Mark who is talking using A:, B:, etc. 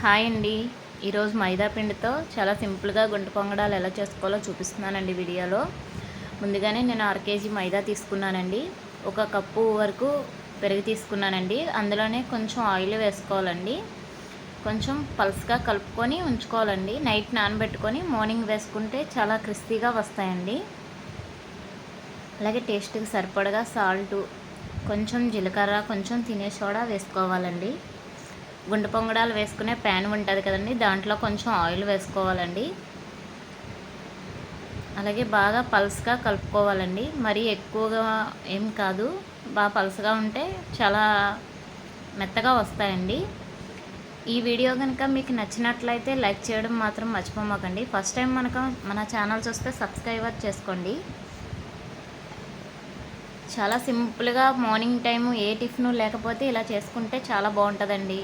A: Hi అండి. ఈరోజు మైదా పిండితో చాలా సింపుల్గా గుంట పొంగడాలు ఎలా చేసుకోవాలో చూపిస్తున్నానండి వీడియోలో. ముందుగానే నేను అర కేజీ మైదా తీసుకున్నానండి. ఒక కప్పు వరకు పెరుగు తీసుకున్నానండి. అందులోనే కొంచెం ఆయిల్ వేసుకోవాలండి. కొంచెం పల్స్గా కలుపుకొని ఉంచుకోవాలండి. నైట్ నానబెట్టుకొని మార్నింగ్ వేసుకుంటే చాలా క్రిస్పీగా వస్తాయండి. అలాగే టేస్ట్కి సరిపడగా సాల్టు కొంచెం జీలకర్ర కొంచెం తినే సోడా వేసుకోవాలండి. గుండె పొంగడాలు వేసుకునే ప్యాన్ ఉంటుంది కదండి. దాంట్లో కొంచెం ఆయిల్ వేసుకోవాలండి. అలాగే బాగా పల్స్గా కలుపుకోవాలండి. మరీ ఎక్కువగా ఏం కాదు. బాగా పల్స్గా ఉంటే చాలా మెత్తగా వస్తాయండి. ఈ వీడియో కనుక మీకు నచ్చినట్లయితే లైక్ చేయడం మాత్రం మర్చిపోమాకండి. ఫస్ట్ టైం మనకు మన ఛానల్ చూస్తే సబ్స్క్రైబర్ చేసుకోండి. చాలా సింపుల్గా మార్నింగ్ టైము ఏ టిఫిన్ లేకపోతే ఇలా చేసుకుంటే చాలా బాగుంటుందండి.